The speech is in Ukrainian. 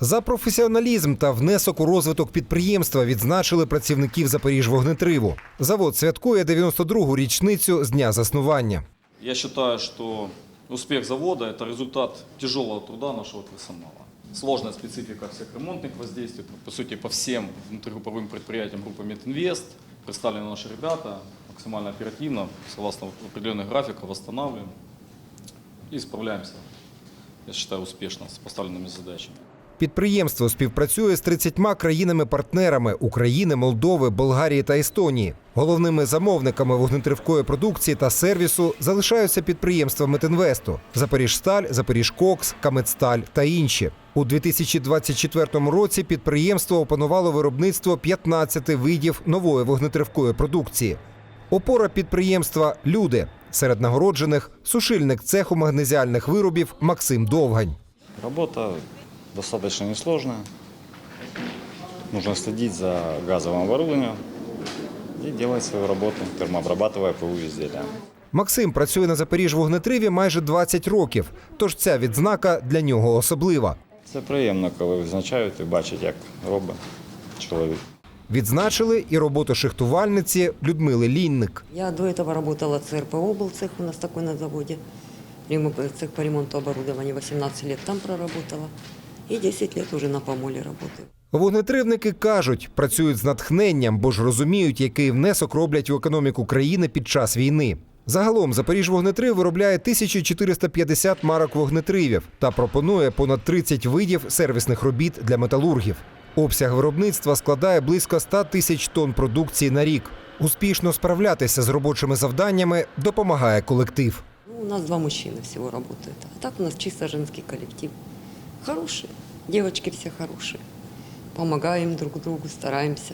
За професіоналізм та внесок у розвиток підприємства відзначили працівників Запоріжвогнетриву. Завод святкує 92-гу річницю з дня заснування. Я считаю, что успех завода – это результат тяжелого труда нашего персонала. Сложная специфика всех ремонтных воздействий, по сути, по всем внутригрупповым предприятиям группы Мединвест. Представлены наши ребята максимально оперативно, согласно определенных графиков, восстанавливаем и справляемся, я считаю, успешно с поставленными задачами. Підприємство співпрацює з 30 країнами-партнерами України, Молдови, Болгарії та Естонії. Головними замовниками вогнетривкої продукції та сервісу залишаються підприємства Метинвесту: Запоріжсталь, Запоріжкокс, Камедсталь та інші. У 2024 році підприємство опанувало виробництво 15 видів нової вогнетривкої продукції. Опора підприємства люди серед нагороджених сушильник цеху магнезіальних виробів Максим Довгань. Работа достаточно несложная. Нужно следить за газовым оборудованием и делать свою работу, термообрабатывая ПУ изделия. Максим працює на Запоріжвогнетриві майже 20 років, тож ця відзнака для нього особлива. Це приємно, коли визначають і бачать, як робить чоловік. Відзначили і роботу шихтувальниці Людмили Лінник. Я до этого работала в ЦРПО, был цех у нас такой на заводе. Ремо- Цех по ремонту оборудования, 18 лет там проработала. И 10 лет уже на помоле работаю. Вогнетривники кажуть, працюють з натхненням, бо ж розуміють, який внесок роблять в економіку країни під час війни. Загалом Запоріжвогнетрив виробляє 1450 марок вогнетривів та пропонує понад 30 видів сервісних робіт для металургів. Обсяг виробництва складає близько 100 тисяч тонн продукції на рік. Успішно справлятися з робочими завданнями допомагає колектив. Ну, у нас два мужчины всего работают. А так у нас чисто женский коллектив. Хорошие. Девочки все хорошие. Помогаем друг другу, стараемся.